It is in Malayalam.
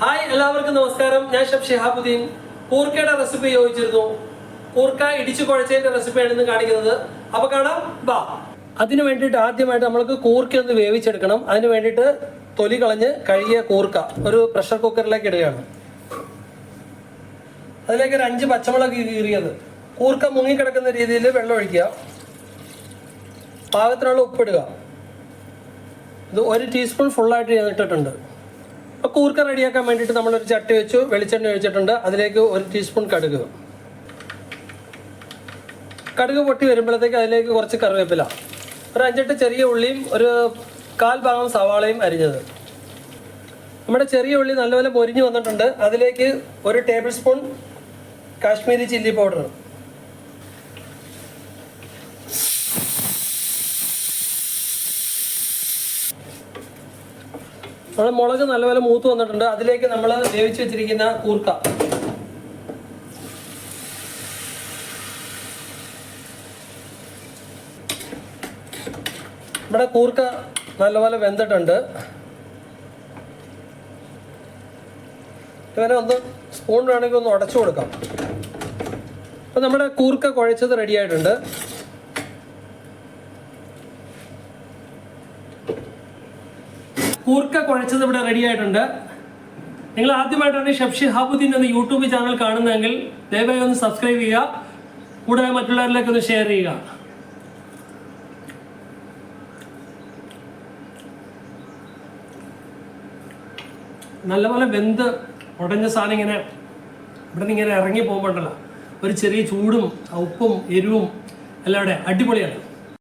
ഹായ് എല്ലാവർക്കും നമസ്കാരം. ഞാൻ ഷബ് ഷിഹാബുദ്ദീൻ. കൂർക്കയുടെ റെസിപ്പി ചോദിച്ചിരുന്നു. കൂർക്ക ഇടിച്ചു കുഴച്ചതിന്റെ റെസിപ്പിയാണ് ഇന്ന് കാണിക്കുന്നത്. അപ്പൊ കാണാം. ബാ. അതിന് വേണ്ടിയിട്ട് ആദ്യമായിട്ട് നമ്മൾക്ക് കൂർക്ക ഒന്ന് വേവിച്ചെടുക്കണം. അതിന് വേണ്ടിയിട്ട് തൊലി കളഞ്ഞ് കഴുകിയ കൂർക്ക ഒരു പ്രഷർ കുക്കറിലേക്ക് ഇടുകയാണ്. അതിലേക്ക് ഒരു അഞ്ച് പച്ചമുളക് കീറിയത്. കൂർക്ക മുങ്ങിക്കിടക്കുന്ന രീതിയിൽ വെള്ളം ഒഴിക്കുക. പാകത്തിനുള്ള ഉപ്പിടുക. ഇത് ഒരു ടീസ്പൂൺ ഫുള്ളായിട്ട് ഞാൻ ഇട്ടിട്ടുണ്ട്. കൂർക്ക റെഡിയാക്കാൻ വേണ്ടിയിട്ട് നമ്മളൊരു ചട്ടി വെച്ചു വെളിച്ചെണ്ണ ഒഴിച്ചിട്ടുണ്ട്. അതിലേക്ക് ഒരു ടീസ്പൂൺ കടുക്. കടുക് പൊട്ടി വരുമ്പോഴത്തേക്ക് അതിലേക്ക് കുറച്ച് കറിവേപ്പില. ഒരു അഞ്ചെട്ട് ചെറിയ ഉള്ളിയും ഒരു കാൽ ഭാഗം സവാളയും അരിഞ്ഞത്. നമ്മുടെ ചെറിയ ഉള്ളി നല്ലപോലെ പൊരിഞ്ഞു വന്നിട്ടുണ്ട്. അതിലേക്ക് ഒരു tablespoon Kashmiri chilli powder. നമ്മൾ മുളക് നല്ലപോലെ മൂത്ത് വന്നിട്ടുണ്ട്. അതിലേക്ക് നമ്മൾ വേവിച്ച് വെച്ചിരിക്കുന്ന കൂർക്ക. നമ്മുടെ കൂർക്ക നല്ലപോലെ വെന്തിട്ടുണ്ട്. ഇവനെ ഒന്ന് സ്പൂൺ വേണമെങ്കിൽ ഒന്ന് ഉടച്ചു കൊടുക്കാം. അപ്പം നമ്മുടെ കൂർക്ക കുഴച്ചത് റെഡി ആയിട്ടുണ്ട്. കൂർക്ക കുഴച്ചത് ഇവിടെ റെഡി ആയിട്ടുണ്ട്. നിങ്ങൾ ആദ്യമായിട്ടാണ് ഷബ്ഷി ഹാബുദ്ദീൻ എന്ന യൂട്യൂബ് ചാനൽ കാണുന്നതെങ്കിൽ ദയവായി ഒന്ന് സബ്സ്ക്രൈബ് ചെയ്യുക. കൂടാതെ മറ്റുള്ളവരിലേക്ക് ഒന്ന് ഷെയർ ചെയ്യുക. നല്ലപോലെ വെന്ത് ഉടഞ്ഞ സാധനം ഇങ്ങനെ ഇവിടെ നിന്ന് ഇങ്ങനെ ഇറങ്ങി പോകുമ്പോണ്ടല്ലോ. ഒരു ചെറിയ ചൂടും ഉപ്പും എരിവും എല്ലാം അടിപൊളിയാണ്